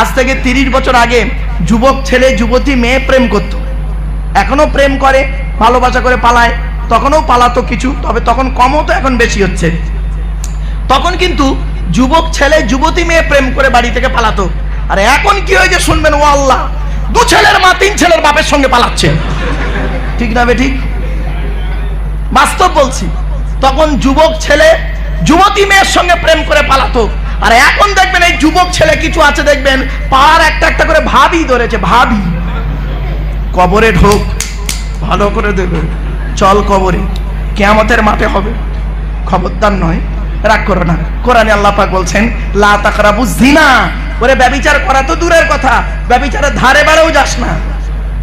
আজ থেকে তিরিশ বছর আগে যুবক ছেলে, যুবতী, মেয়ে প্রেম করত। এখনও প্রেম করে, ভালোবাসা করে পালায়, তখনও পালাতো কিছু, তবে তখন কম হতো এখন বেশি হচ্ছে। তখন কিন্তু যুবক ছেলে, যুবতী, মেয়ে প্রেম করে বাড়ি থেকে পালাতো। আর এখন কি হয়েছে শুনবেন, ও আল্লাহ, দু ছেলের মা, তিন ছেলের বাপের সঙ্গে পালাচ্ছে। ঠিক না বে ঠিক বাস্তব বলছি, তখন যুবক ছেলে, যুবতী, মেয়ের সঙ্গে প্রেম করে পালাতো। আর এখন দেখবেন এই যুবক ছেলে কিছু আছে, দেখবেন পার একটা একটা করে ভাবি ধরেছে, ভাবি। কবরে ঢোক, ভালো করে দেবে। চল কবরে, কেয়ামতের মাঠে হবে। খবরদার নয়, রাগ করো না। কোরআনে আল্লাহ পাক বলছেন, লা তাকরাবু জিনা ওরে ব্যভিচার করা তো দূরের কথা ব্যভিচারের ধারে বাড়েও যাস না।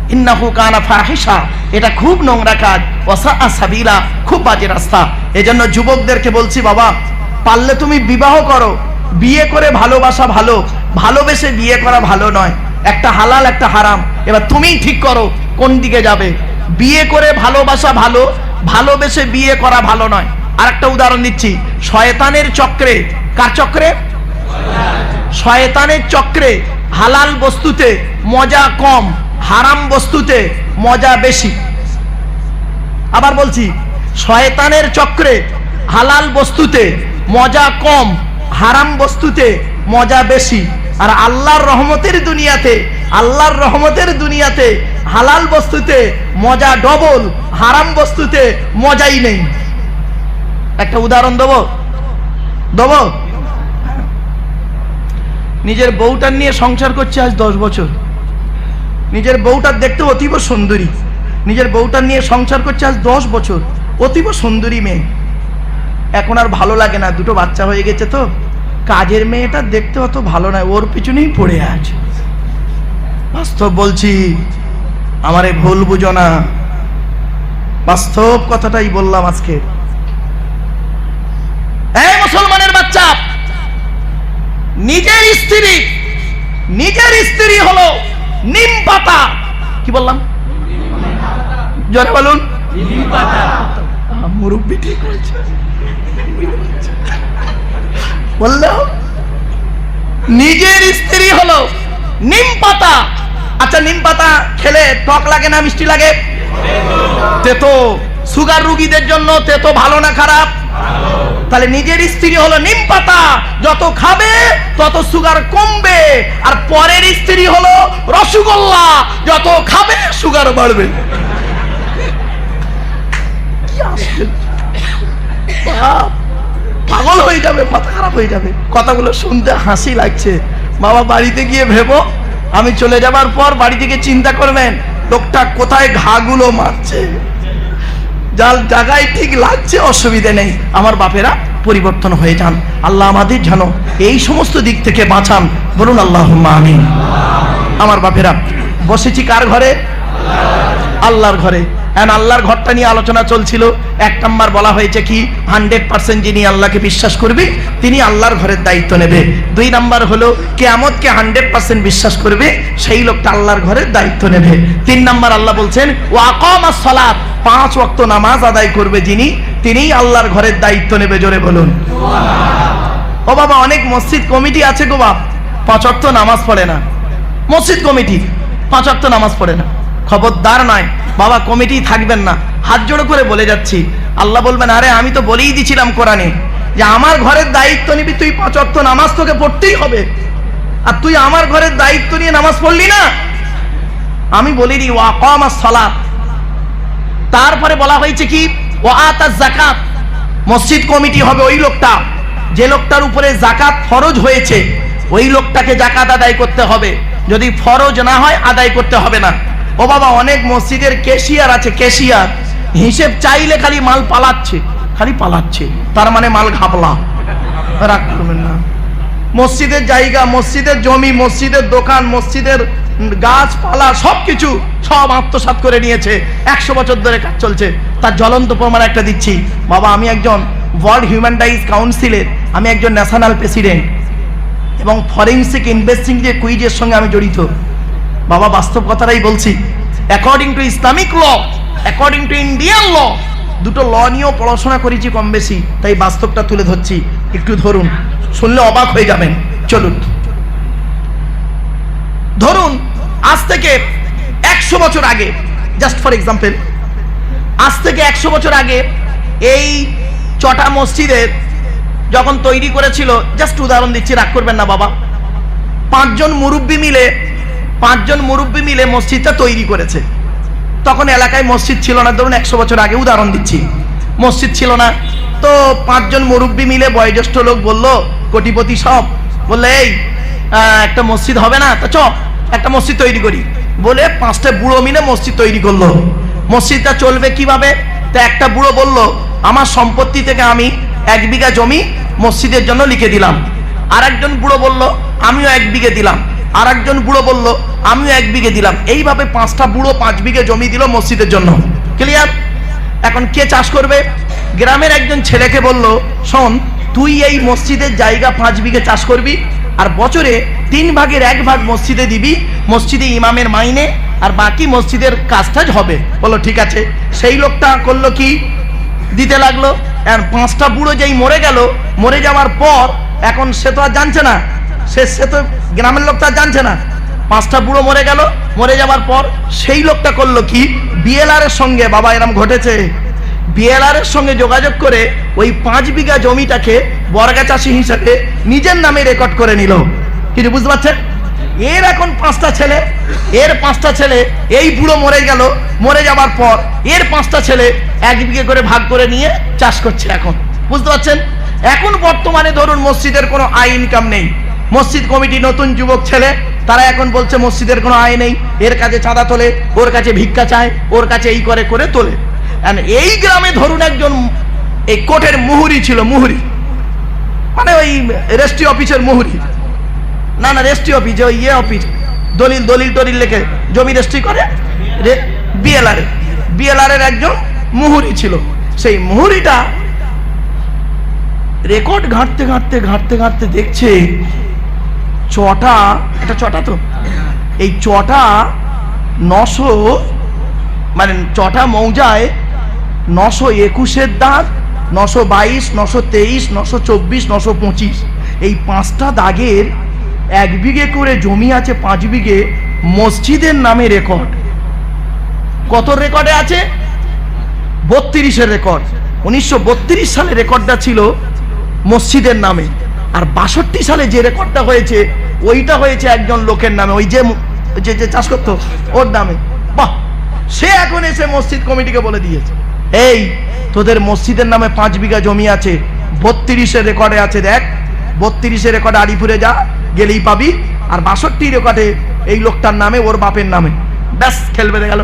ইন্নাহু কানা ফাহিশা। এটা খুব নোংরা কাজ। ওসা সাবিলা, খুব বাজে রাস্তা। এজন্য যুবকদেরকে বলছি, বাবা, পারলে তুমি বিবাহ করো। বিয়ে করে ভালোবাসা ভালো, ভালোবেসে বিয়ে করা ভালো নয়। একটা হালাল, একটা হারাম। এবার তুমিই ঠিক করো কোন দিকে যাবে। বিয়ে করে ভালোবাসা ভালো, ভালোবেসে বিয়ে করা ভালো নয়। আর একটা উদাহরণ দিচ্ছি। শয়তানের চক্রে, কার চক্রে? শয়তানের চক্রে হালাল বস্তুতে মজা কম, হারাম বস্তুতে মজা বেশি। আবার বলছি, শয়তানের চক্রে হালাল বস্তুতে মজা কম হারাম বস্তুতে মজা বেশি। আর আল্লাহর রহমতের দুনিয়াতে, আল্লাহর রহমতের দুনিয়াতে হালাল বস্তুতে মজা ডবল, হারাম বস্তুতে মজাই নেই। একটা উদাহরণ দেবো? দেবো? নিজের বউটার নিয়ে সংসার করছে আজ দশ বছর। নিজের বউটার দেখতে অতীব সুন্দরী। নিজের বউটার নিয়ে সংসার করছে আজ দশ বছর। অতীব সুন্দরী মেয়ে। এখন আর ভালো লাগে না দুটো বাচ্চা হয়ে গেছে তো। কাজের মেয়েটা দেখতে অত ভালো নয় ওর পিছনেই পড়ে আছে। বাস্তব বলছি আমারে ভুল বুঝো না। বাস্তব কথাটাই বললাম আজকে। এই মুসলমানের বাচ্চা নিজের স্ত্রী নিজের স্ত্রী হলো নিম পাতা। কি বললাম? জোরে বলুন। মুরব্বি ঠিক হয়েছে বলল, নিজের স্ত্রী হলো নিম পাতা। আচ্ছা নিম পাতা খেলে টক লাগে না, মিষ্টি লাগে? তেতো। সুগার রুগীদের জন্য তেতো ভালো না খারাপ? তাহলে নিজের স্ত্রী হলো নিম পাতা। যত খাবে, তত সুগার কমবে। আর পরের স্ত্রী হলো রসগোল্লা। যত খাবে, সুগার বাড়বে। কি পাগল হয়ে যাবে, মাথা খারাপ হয়ে যাবে। কথাগুলো শুনতে হাসি লাগছে। বাবা বাড়িতে গিয়ে ভেবো, আমি চলে যাবার পর বাড়ি থেকে চিন্তা করবেন, লোকটা কোথায় ঘাগুলো মারছে। যার জায়গায় ঠিক লাগছে, অসুবিধে নেই। আমার বাপেরা পরিবর্তন হয়ে যান। আল্লাহ আমাদের যেন এই সমস্ত দিক থেকে বাঁচান। বলুন আল্লাহ আমার বাপেরা, বসেছি কার ঘরে? আল্লাহর ঘরে। এখন আল্লাহর ঘরটা নিয়ে আলোচনা চলছিল। এক নাম্বার বলা হয়েছে কি হান্ড্রেড পার্সেন্ট যিনি আল্লাহকে বিশ্বাস করবে, তিনি আল্লাহর ঘরের দায়িত্ব নেবে। দুই নাম্বার হলো, কেয়ামতকে হান্ড্রেড পার্সেন্ট বিশ্বাস করবে, সেই লোকটা আল্লাহর ঘরের দায়িত্ব নেবে। তিন নাম্বার আল্লাহ বলছেন ও আকাম সলাপ পাঁচ ওয়াক্ত নামাজ আদায় করবে যিনি, তিনিই আল্লাহর ঘরের দায়িত্ব নেবে, জোরে বলুন। ও বাবা, অনেক মসজিদ কমিটি আছে গো বাপ। পাঁচ ওয়াক্ত নামাজ পড়ে না। মসজিদ কমিটি, পাঁচ ওয়াক্ত নামাজ পড়ে না। খবরদার নয়। বাবা, কমিটি থাকবেন না। হাত জোড়ো করে বলে যাচ্ছি। আল্লাহ বলবেন, আরে, আমি তো বলেই দিছিলাম কোরআনে যে আমার ঘরের দায়িত্ব নিবি, তুই পাঁচ নামাজ তোকে পড়তেই হবে। আর তুই আমার ঘরের দায়িত্ব নিয়ে নামাজ পড়লি না? আমি বলিনি ওয়াকাম সলা তারপরে বলা হয়েছে কি ও আতাজ জাকাত মসজিদ কমিটি হবে ওই লোকটা। যে লোকটার উপরে জাকাত ফরজ হয়েছে, ওই লোকটাকে জাকাত আদায় করতে হবে। যদি ফরজ না হয়, আদায় করতে হবে না। ও বাবা, অনেক মসজিদের কেশিয়ার আছে কেশিয়ার হিসেব চাইলে খালি মাল পালাচ্ছে, খালি পালাচ্ছে। তার মানে মাল ঘাপলা রাগ করবেন না। মসজিদের জায়গা, মসজিদের জমি, মসজিদের দোকান, মসজিদের গাছপালা, সবকিছু সব আত্মসাৎ করে নিয়েছে। একশো বছর ধরে কাজ চলছে। তার জ্বলন্ত প্রমাণ একটা দিচ্ছি। বাবা, আমি একজন ওয়ার্ল্ড হিউম্যান রাইটস কাউন্সিলের, আমি একজন ন্যাশনাল প্রেসিডেন্ট। এবং ফরেন্সিক ইনভেস্টিং যে কুইজের সঙ্গে আমি জড়িত। বাবা, বাস্তব কথাটাই বলছি। According to Islamic law according to Indian law দুটো ল নিয়েও পড়াশোনা করেছি কম বেশি, তাই বাস্তবটা তুলে ধরছি। একটু ধরুন, শুনলে অবাক হয়ে যাবেন। চলুন। ধরুন, আজ থেকে একশো বছর আগে জাস্ট ফর এক্সাম্পল আজ থেকে একশো বছর আগে এই চটা মসজিদের যখন তৈরি করেছিল জাস্ট উদাহরণ দিচ্ছি, রাগ করবেন না বাবা, পাঁচজন মুরব্বী মিলে পাঁচজন মুরব্বী মিলে মসজিদটা তৈরি করেছে। তখন এলাকায় মসজিদ ছিল না, ধরুন একশো বছর আগে উদাহরণ দিচ্ছি। মসজিদ ছিল না। তো পাঁচজন মুরব্বী মিলে বয়োজ্যেষ্ঠ লোক বলল, কোটিপতি সব। বললে, এই একটা মসজিদ হবে না? তা চ, একটা মসজিদ তৈরি করি। বলে পাঁচটা বুড়ো মিলে মসজিদ তৈরি করল। মসজিদটা চলবে কীভাবে? তা একটা বুড়ো বলল, আমার সম্পত্তি থেকে আমি এক বিঘা জমি মসজিদের জন্য লিখে দিলাম। আর একজন বুড়ো বলল, আমিও এক বিঘে দিলাম। আর একজন বুড়ো বলল, আমিও এক বিঘে দিলাম। এইভাবে পাঁচটা বুড়ো পাঁচ বিঘে জমি দিল মসজিদের জন্য। ক্লিয়ার এখন কে চাষ করবে? গ্রামের একজন ছেলেকে বলল, শোন, তুই এই মসজিদের জায়গা পাঁচ বিঘে চাষ করবি আর বছরে তিন ভাগের এক ভাগ মসজিদে দিবি, মসজিদে ইমামের মাইনে আর বাকি মসজিদের কাজটাজ হবে। বলো ঠিক আছে। সেই লোকটা করল কি? দিতে লাগল। আর পাঁচটা বুড়ো যেই মরে গেল, মরে যাওয়ার পর এখন সে তো আর জানছে না। সে সে তো গ্রামের লোকটা আর জানছে না। পাঁচটা বুড়ো মরে গেল, মরে যাওয়ার পর সেই লোকটা করল কি? বিএলআর এর সঙ্গে, বাবা, এরম ঘটেছে। বিএলআর এর সঙ্গে যোগাযোগ করে ওই পাঁচ বিঘা জমিটাকে বর্গা চাষি হিসেবে নিজের নামে রেকর্ড করে নিল। কিছু বুঝতে পারছেন? এর এখন পাঁচটা ছেলে, এর পাঁচটা ছেলে, এই বুড়ো মরে গেল, মরে যাবার পর এর পাঁচটা ছেলে এক বিঘে করে ভাগ করে নিয়ে চাষ করছে এখন। বুঝতে পারছেন? এখন বর্তমানে ধরুন মসজিদের কোনো আয় ইনকাম নেই। মসজিদ কমিটি নতুন যুবক ছেলে, তারা এখন বলছে মসজিদের কোনো আয় নেই, এর কাছে চাঁদা তোলে, ওর কাছে ভিক্ষা চায়, ওর কাছে এই করে করে তোলে। এই গ্রামে ধরুন একজন, এই কোর্টের মুহুরি ছিল, মুহুরি। মানে ওই রেস্ট্রি অফিসের মুহুরি। না না রেস্ট্রি অফিস, ওই ইয়ে অফিস। দলিল দলিল, টলিল লেখে, জমি রেস্ট্রি করে বিএলআর বিএলআর এর একজন মুহুরি ছিল। সেই মুহুরিটা রেকর্ড ঘাঁটতে ঘাঁটতে ঘাঁটতে ঘাঁটতে দেখছে চটা এটা চটা তো? এই চটা নশো মানে চটা মৌজায় নশো একুশের দাগ, নশো বাইশ, নশো তেইশ, নশো চব্বিশ, নশো পঁচিশ। এই পাঁচটা দাগের এক বিঘে করে জমি আছে, পাঁচ বিঘে মসজিদের নামে রেকর্ড। কত রেকর্ডে আছে? বত্রিশের রেকর্ড। উনিশশো সালে রেকর্ডটা ছিল মসজিদের নামে। আর বাষট্টি সালে যে রেকর্ডটা হয়েছে, ওইটা হয়েছে একজন লোকের নামে, ওই যে যে যে চাষ করতো, ওর নামে। বাহ! সে এখন এসে মসজিদ কমিটিকে বলে দিয়েছে। এই, তোদের মসজিদের নামে পাঁচ বিঘা জমি আছে বত্রিশের রেকর্ডে আছে দেখ বত্রিশের রেকর্ডে আলিপুরে যা, গেলেই পাবি, আর বাষট্টি রেকর্ডে এই লোকটার নামে, ওর বাপের নামে। ব্যাস, খেলবে গেল।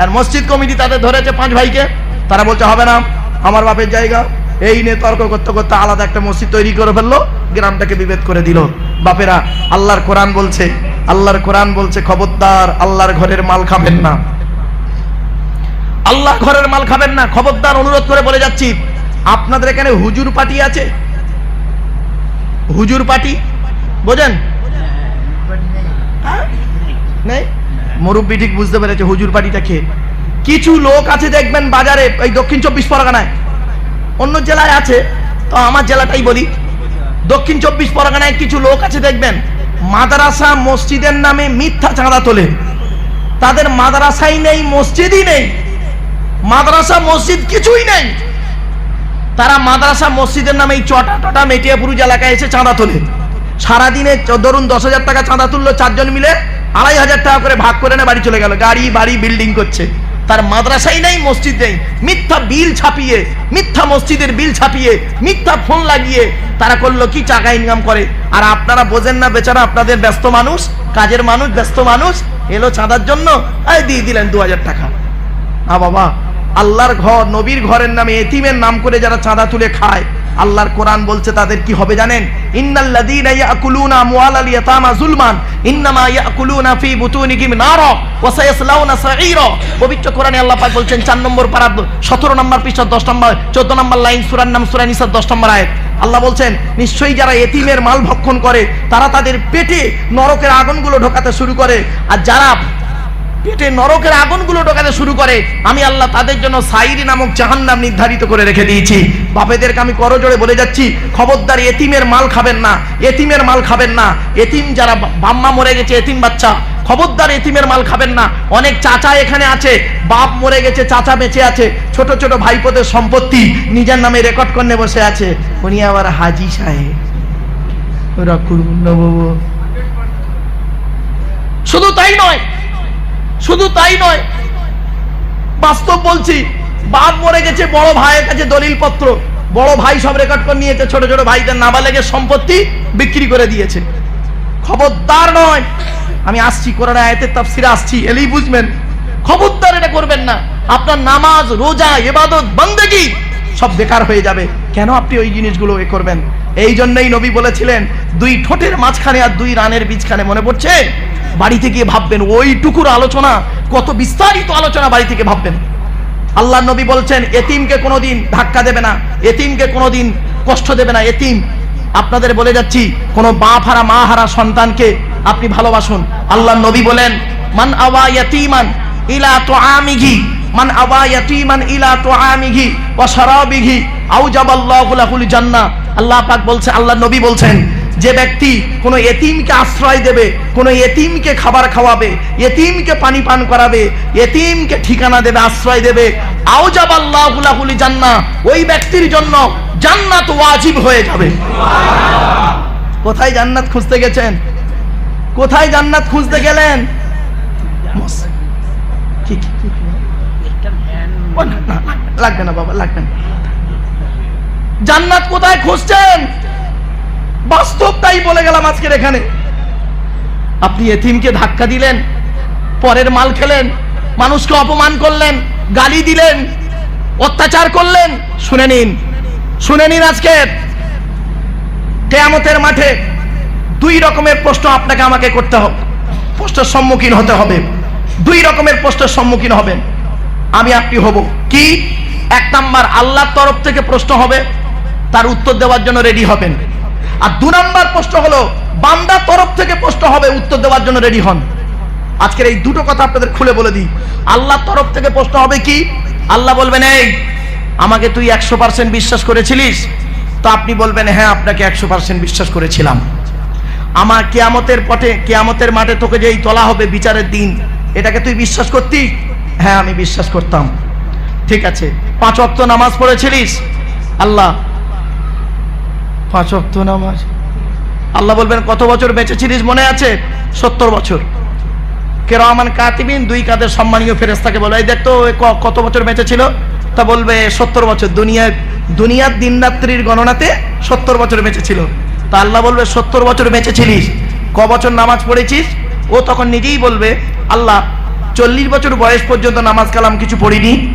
আর মসজিদ কমিটি তাদের ধরেছে পাঁচ ভাইকে, তারা বলছে, হবে না, আমার বাপের জায়গা। এই নিয়ে তর্ক করতে করতে আলাদা একটা মসজিদ তৈরি করে ফেলল, গ্রামটাকে বিভেদ করে দিল। বাপেরা, আল্লাহর কোরআন বলছে, আল্লাহর কোরআন বলছে, খবরদার আল্লাহর ঘরের মাল খাবেন না। আল্লাহ ঘরের মাল খাবেন না, খবরদার অনুরোধ করে বলে যাচ্ছি। আপনাদের এখানে হুজুর পার্টি আছে? হুজুর পার্টি? বোঝেন? হ্যাঁ? নেই? মুরব্বী ঠিক বুঝতে পেরেছে হুজুর পাটিটা খেয়ে কিছু লোক আছে দেখবেন বাজারে, এই দক্ষিণ চব্বিশ পরগনায়। অন্য জেলায় আছে, তো আমার জেলাটাই বলি। দক্ষিণ চব্বিশ পরগনায় কিছু লোক আছে, দেখবেন, মাদ্রাসা মসজিদের নামে মিথ্যা চাঁদা তোলে। তাদের মাদ্রাসাই নেই, মসজিদই নেই। মাদ্রাসা মসজিদ কিছুই নেই। তারা মাদ্রাসা মসজিদের নামে এই চটা টটা মেটিয়াপুরুজ এলাকায় এসে চাঁদা তোলে। সারাদিনে ধরুন দশ হাজার টাকা চাঁদা তুললো, চারজন মিলে আড়াই হাজার টাকা করে ভাগ করে নিয়ে বাড়ি চলে গেল। গাড়ি, বাড়ি, বিল্ডিং করছে। তার মাদ্রাসাই নেই, মসজিদ নেই। মিথ্যা বিল ছাপিয়ে, মিথ্যা মসজিদের বিল ছাপিয়ে, মিথ্যা ফোন লাগিয়ে তারা করল কি? টাকা ইনকাম করে। আর আপনারা বোঝেন না বেচারা, আপনাদের ব্যস্ত মানুষ, কাজের মানুষ, ব্যস্ত মানুষ, এলো চাঁদার জন্য, এই দিয়ে দিলেন দু হাজার টাকা। না বাবা, আল্লাহর ঘর, নবীর ঘরের নামে এতিমের নাম করে যারা চাঁদা তুলে খায় আল্লাহর কোরআন বলছে তাদের কি হবে জানেন? ইন্নাল্লাযীনা ইয়াকুলুনা ইয়াতামা যুলমান, ইন্নামা ইয়াকুলুনা বুতুনিহিম নারা, ওয়া সায়াসলাউনা পবিত্র কোরআনে আল্লাহ পাক বলছেন 4 নম্বর পারা 17 নম্বর পৃষ্ঠা 10 নম্বর 14 নম্বর লাইন সূরার নাম, সূরা নিসা 10 নম্বর আয়াত। আল্লাহ বলছেন, নিশ্চয়ই যারা এতিমের মাল ভক্ষণ করে, তারা তাদের পেটে নরকের আগুনগুলো ঢোকাতে শুরু করে। আর যারা পেটে নরকের আগুনগুলো ঢোকাতে শুরু করে। আমি আল্লাহ তাদের জন্য সাইরি নামক জাহান্নাম নির্ধারিত করে রেখে দিয়েছি। বাপেদেরকে আমি করজোড়ে বলে যাচ্ছি, খবরদার এতিমের মাল খাবেন না, এতিমের মাল খাবেন না। এতিম যারা বাম্মা মরে গেছে, এতিম বাচ্চা, খবরদার এতিমের মাল খাবেন না। অনেক চাচা এখানে আছে, বাপ মরে গেছে, চাচা বেঁচে আছে। ছোট ছোট ভাইপোদের সম্পত্তি নিজের নামে রেকর্ড করে বসে আছে। উনি আবার হাজি সাহেব। শুধু তাই নয় শুধু তাই নয়, বাস্তব বলছি বাপ মরে গেছে, বড় ভাইয়ের কাছে দলিল পত্র বড় ভাই সব রেকর্ড করে নিয়েছে, ছোট ছোট ভাইদের নাবালেগের সম্পত্তি বিক্রি করে দিয়েছে। খবরদার নয়, আমি আসছি কোরআন আয়াতের তাফসিরে আসছি, এলেই বুঝবেন। খবরদার এটা করবেন না। আপনার নামাজ, রোজা, ইবাদত, বন্দেগি সব বেকার হয়ে যাবে। কেন আপনি ওই জিনিসগুলো এ করবেন? এই জন্যই নবী বলেছিলেন, দুই ঠোঁটের মাঝখানে আর দুই রানের বীজখানে মনে পড়ছে? বাড়িতে গিয়ে ভাববেন, ওইটুকুর আলোচনা, কত বিস্তারিত আলোচনা বাড়ি থেকে ভাববেন। আল্লাহ নবী বলছেন, এতিমকে কোনোদিন ধাক্কা দেবে না, এতিমকে কোনোদিন কষ্ট দেবে না, এতিম। আপনাদের বলে যাচ্ছি, কোনো বাপ হারা মা হারা সন্তানকে আপনি ভালোবাসুন। আল্লাহ নবী বলেন, মান আওয়া ইয়াতিমান ইলা তুআমিহি, মান আওয়া ইয়াতিমান ইলা তুআমিহি ওয়া শারাবিহি আউজাবাল্লাহু লাহুল জান্নাহ। আল্লাহ পাক বলছে, আল্লাহ নবী বলছেন, যে ব্যক্তি কোনো এতিমকে আশ্রয় দেবে, কোনো এতিমকে খাবার খাওয়াবে, এতিমকে পানি পান করাবে, এতিমকে ঠিকানা দেবে, আশ্রয় দেবে আও যাব আউজাবাল্লাহুলাহুলি জান্নাহ, ওই ব্যক্তির জন্য জান্নাত ওয়াজিব হয়ে যাবে। কোথায় জান্নাত খুঁজতে গেছেন? কোথায় জান্নাত খুঁজতে গেলেন? লাগবে না, বাবা, লাগবে না। জান্নাত কোথায় খুঁজছেন? বাস্তব তাই বলে গেলাম আজকের এখানে। আপনি এথিমকে ধাক্কা দিলেন, পরের মাল খেলেন, মানুষকে অপমান করলেন, গালি দিলেন, অত্যাচার করলেন। শুনে নিন শুনে নিন আজকের। কেয়ামতের মাঠে দুই রকমের প্রশ্ন আপনাকে আমাকে করতে হবে। প্রশ্নের সম্মুখীন হতে হবে। দুই রকমের প্রশ্নের সম্মুখীন হবেন। আমি আপনি হব কি? এক নাম্বার, আল্লাহর তরফ থেকে প্রশ্ন হবে তার উত্তর দেওয়ার জন্য রেডি হবেন। আর দু নাম্বার প্রশ্ন হলো বান্দার তরফ থেকে প্রশ্ন হবে, উত্তর দেওয়ার জন্য রেডি হন। আজকের এই দুটো কথা আপনাদের খুলে বলে দিই। আল্লাহর তরফ থেকে প্রশ্ন হবে কি? আল্লাহ বলবেন, এই, আমাকে তুই একশো পার্সেন্ট বিশ্বাস করেছিলিস? তো আপনি বলবেন হ্যাঁ আপনাকে একশো পার্সেন্ট বিশ্বাস করেছিলাম। আমার কেয়ামতের পথে, কেয়ামতের মাঠে তোকে যেই তোলা হবে বিচারের দিন, এটাকে তুই বিশ্বাস করতি? হ্যাঁ আমি বিশ্বাস করতাম। ঠিক আছে, পাঁচ অক্ত নামাজ পড়েছিলিস? আল্লাহ পাঁচ অক্ত নামাজ। আল্লাহ বলবেন, কত বছর বেঁচে ছিলিস মনে আছে? সত্তর বছর। কেরমান কাতিবিন দুই কাদের সম্মানীয় ফেরেস্তাকে বলে, এই দেখতো ক- কত বছর বেঁচে ছিল তা বলবে, সত্তর বছর। দুনিয়ার দিন রাত্রির গণনাতে সত্তর বছর বেঁচে ছিল তা আল্লাহ বলবে, সত্তর বছর বেঁচে ছিলিস ক বছর নামাজ পড়েছিস? ও তখন নিজেই বলবে, আল্লাহ, চল্লিশ বছর বয়স পর্যন্ত নামাজ কালাম কিছু পড়িনি।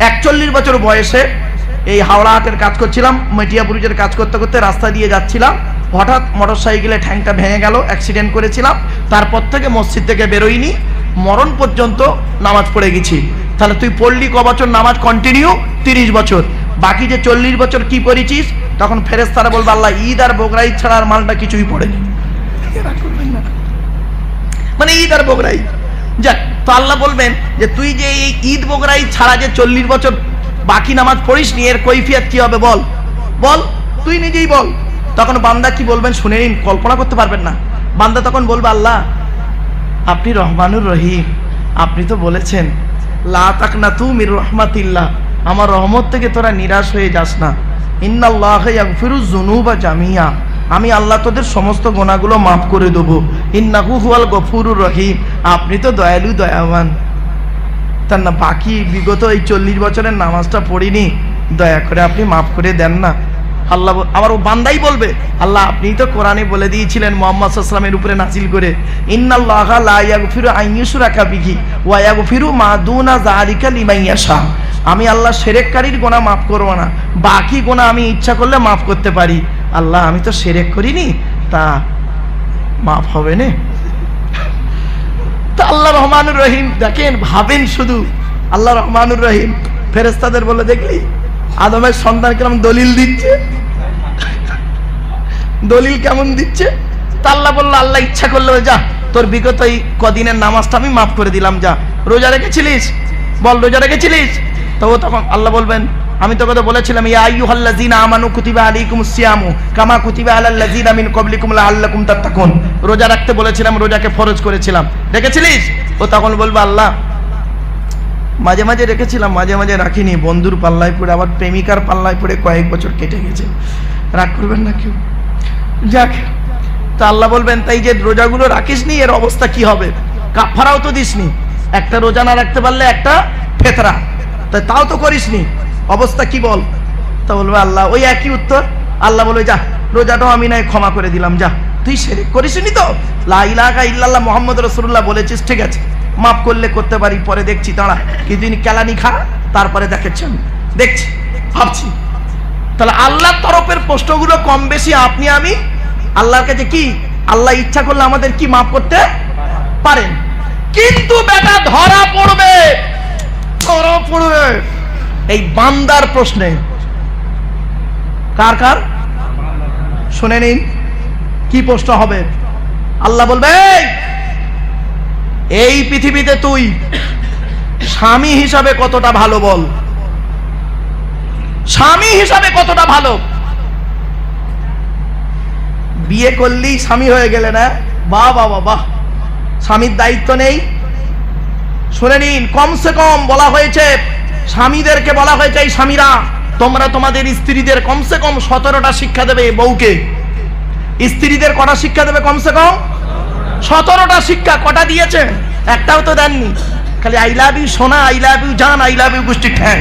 একচল্লিশ বছর বয়সে এই হাওড়া হাটের কাজ করছিলাম মেটিয়াপুরিজের কাজ করতে করতে রাস্তা দিয়ে যাচ্ছিলাম। হঠাৎ মোটর সাইকেলে ঠ্যাংটা ভেঙে গেল অ্যাক্সিডেন্ট করেছিলাম। তারপর থেকে মসজিদ থেকে বেরোইনি, মরণ পর্যন্ত নামাজ পড়ে গেছি। তাহলে তুই পড়লি ক বছর নামাজ? কন্টিনিউ তিরিশ বছর। বাকি যে চল্লিশ বছর কি পড়েছিস? তখন ফেরেস তারা বলবে, আল্লাহ, ঈদ আর বগরা ঈদ ছাড়া আর মালটা কিছুই পড়েনি। মানে ঈদ আর বগরা ঈদ যাক, তো আল্লাহ বলবেন যে, তুই যে এই ঈদ বগরা ঈদ ছাড়া যে চল্লিশ বছর বাকি নামাজ পড়িস নি, এর কৈফিয়াত কি হবে বল? বল, তুই নিজেই বল। তখন বান্দা কি বলবেন শুনে নিন, কল্পনা করতে পারবেন না। বান্দা তখন বলবে, আল্লাহ, আপনি রহমানুর রহিম। আপনি তো বলেছেন, লা তাকনা তু মির রহমাতিল্লাহ। আমার রহমত থেকে তোরা নিরাশ হয়ে যাস না। ইন্নাল্লাহ ইয়াগফিরু যুনুবা জামিয়া। আমি আল্লাহ তোদের সমস্ত গোনাগুলো মাফ করে দেবো। ইন্নাহু হুয়াল গফুরুর রহিম। আপনি তো দয়ালু, দয়াবান। তার না, বাকি বিগত এই চল্লিশ বছরের নামাজটা পড়িনি। দয়া করে আপনি মাফ করে দেন না। আল্লাহ আবার ও বান্দাই বলবে, আল্লাহ আপনি তো কোরআনে বলে দিয়েছিলেন মোহাম্মদ সাল্লামের উপরে নাসিল করে আমি আল্লাহ সেরেককারীর গোনা মাফ করব না, বাকি গোনা আমি ইচ্ছা করলে মাফ করতে পারি। আল্লাহ, আমি তো সেরেক করিনি, তা মাফ হবে না। তা আল্লাহ রহমানুর রহিম, দেখেন, ভাবেন শুধু। আল্লাহ রহমানুর রহিম ফেরেস্তাদের বলে, দেখলি? আদমের সন্তান কেমন দলিল দিচ্ছে? দলিল কেমন দিচ্ছে? তা আল্লাহ বলল, আল্লাহ ইচ্ছা করল যা, তোর বিগত এই কদিনের নামাজটা আমি মাফ করে দিলাম, যা। রোজা রেখেছিলিস? বল, রোজা রেখেছিলিস? তো ও তখন আল্লাহ বলবেন আমি তো কথা বলেছিলাম, ইয়া আইয়ুহাল্লাযিনা আমানু কুতিবা আলাইকুমুস সিয়ামু কামা কুতিবা আলাল্লাযিনা মিন ক্বাবলিকুম লাআল্লাকুম তাত্তাকুন। রোজা রাখতে বলেছিলাম, রোজাকে ফরজ করেছিলাম। দেখেছিলিস? ও তখন বলব, আল্লাহ, মাঝে মাঝে রেখেছিলাম, মাঝে মাঝে রাখিনি। বন্ধুর পাল্লায় পড়ে, আবার প্রেমিকার পাল্লায় পড়ে কয়েক বছর কেটে গেছে। রাগ করবেন না কেউ? যাক, তা আল্লাহ বলবেন তাই যে রোজাগুলো রাখিসনি, এর অবস্থা কি হবে? কাফারাও তো দিসনি। একটা রোজা না রাখতে পারলে একটা ফেতরা। তা তাও তো করিসনি। অবস্থা কি বল? তা বলবে আল্লাহ, ওই একই উত্তর। আল্লাহ বলবে, যা, রোজাটাও আমি নাই, ক্ষমা করে দিলাম, যা। তুই সেরে করিসনি তো? লাইলাকা ইল্লাল্লাহ মোহাম্মদ রসুল্লাহ বলেছিস, ঠিক আছে, মাফ করলে করতে পারি, পরে দেখছি, দাঁড়া। কিছুদিন কেলানি খা, তারপরে দেখাচ্ছি আমি। দেখছি, ভাবছি। তাহলে আল্লাহর তরফের প্রশ্নগুলো কম বেশি আপনি, আমি? আল্লাহর কাছে কি? আল্লাহ ইচ্ছা করলে আমাদের কি মাফ করতে পারেন? কিন্তু বেটা, ধরা পড়বে। ধরা পড়বে। এই বান্দার প্রশ্নে। কার কার? শুনে নিন কি প্রশ্ন হবে? আল্লাহ বলবে "এই, পৃথিবীতে তুই স্বামী হিসাবে কতটা ভালো বল? স্বামী হিসাবে কতটা ভালো? বিয়ে করলেই স্বামী হয়ে গেলে না? বাহ বাহ বাহ। স্বামীর দায়িত্ব নেই। শুনে নিন কমসে কম বলা হয়েছে স্বামীদেরকে বলা হয়েছে, এই স্বামীরা, তোমরা তোমাদের স্ত্রীদের কমসে কম সতেরোটা শিক্ষা দেবে বউকে। স্ত্রীদের কটা শিক্ষা দেবে কমসে কম? সতেরোটা শিক্ষা কটা দিয়েছে? একটাও তো দেননি। খালি আই লাভ ইউ সোনা, আই লাভ ইউ জান, আই লাভ ইউ গোষ্ঠী ঠ্যাং।